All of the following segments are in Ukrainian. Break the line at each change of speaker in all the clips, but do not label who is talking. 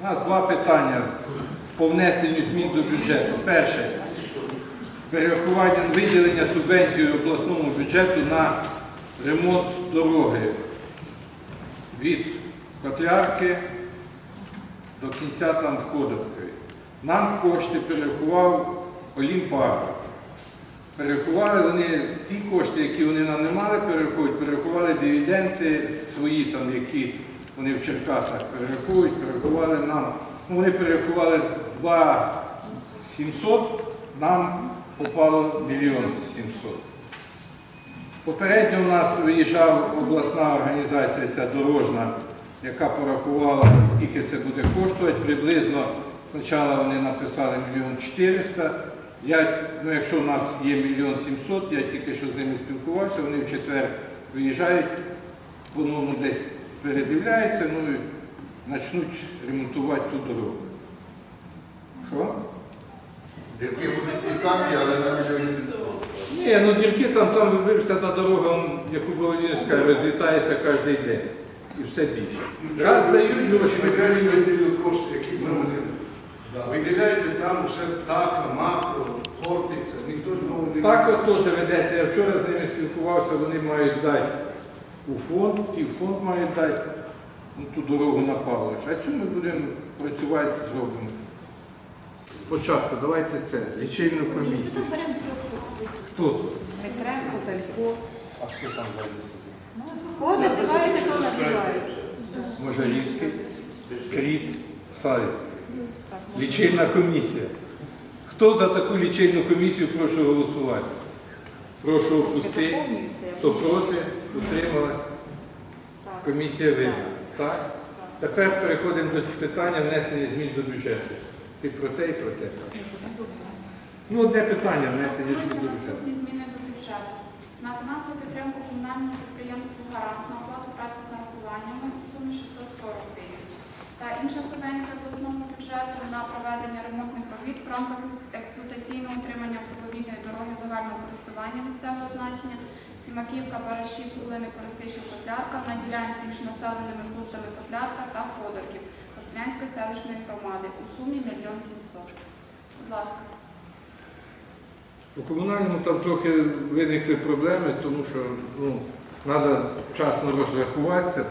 У нас два питання по внесенню змін до бюджету. Перше перерахування виділення субвенції обласному бюджету на ремонт дороги від Котлярки до кінця там Ходовки. Нам кошти перерахував Олімпагро. Перерахували вони ті кошти, які вони нам не мали перераховувати, перерахували дивіденди свої, там, які вони в Черкасах перераховують, перерахували нам. Ну, вони перерахували 2 700, нам попало мільйон 700. Попередньо у нас виїжджала обласна організація, ця дорожна, яка порахувала, скільки це буде коштувати. Приблизно спочатку вони написали мільйон 400. Я, ну, якщо у нас є мільйон 700, я тільки що з ними спілкувався, вони в четвер виїжджають, по-новому десь передивляються, ну і почнуть ремонтувати ту дорогу. Що?
Дірки будуть ті самі, але на мільйон сімсот.
Ні, ну дірки там, там вибачте, та дорога, он, яку Володінська розлітається кожен день. І все більше. Раз дають гроші, ми
Виділяють виділили кошти, які проводили. Виділяйте там все так, макро, хортиця, ніхто знову не
так от теж ведеться. Я вчора з ними спілкувався, вони мають дати у фонд, в фонд мають дати ну, ту дорогу на Павлович. А цю ми будемо працювати, зробимо. Спочатку, давайте це, лічильну комісію. Хто тут?
Петренко, Талько.
А хто там далі сидить?
Кого називаєте, то називаєте.
Можарівський, Кріт, Савік. Лічильна комісія. Хто за таку лічильну комісію, прошу голосувати. Прошу опустити. Хто проти, утрималась. Комісія вибрана. Так? Тепер переходимо до питання внесення змін до бюджету. І про те, і про те. Ну, одне питання внесення змін до бюджету.
наступні зміни до бюджету. На фінансову підтримку комунального підприємства «Гарант» на оплату праці з нарахуваннями у сумі 640 тисяч. Та інша субвенція з основного бюджету на проведення ремонтних робіт в рамках експлуатаційного утримання користування місцевого значення Сімаківка, Барашів, Кулини, Користишів, Котлярка на ділянці між населеними пунктами Котлярка та Ходорків Котлянської селищної громади у сумі 1 мільйон 700. Будь ласка.
У комунальному там трохи виникли проблеми, тому що ну, треба вчасно розрахуватися,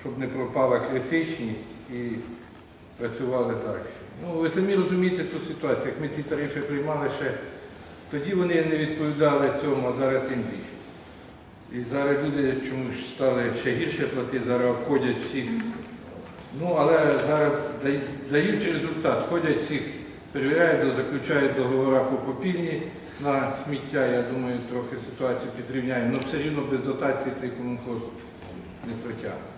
щоб не пропала критичність і працювали далі. Ну, ви самі розумієте ту ситуацію, як ми ті тарифи приймали ще, тоді вони не відповідали цьому, а зараз тим більше. І зараз люди чомусь стали ще гірше платити, зараз обходять всіх. Ну, але зараз дають результат, ходять всіх, перевіряють, заключають договори по попільні на сміття, я думаю, трохи ситуацію підрівняємо. Ну все рівно без дотації той комунхоз не протягне.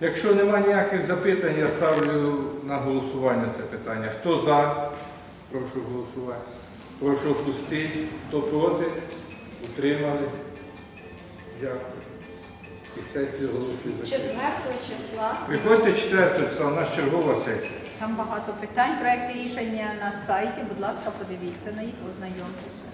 Якщо немає ніяких запитань, я ставлю на голосування це питання. Хто за? Прошу голосувати. Прошу пустити. Хто проти? Утримали. Дякую. І сесію голосую.
4 числа.
Приходьте 4 числа, у нас чергова сесія.
Там багато питань. Проекти рішення на сайті. Будь ласка, подивіться на їх, ознайомтеся.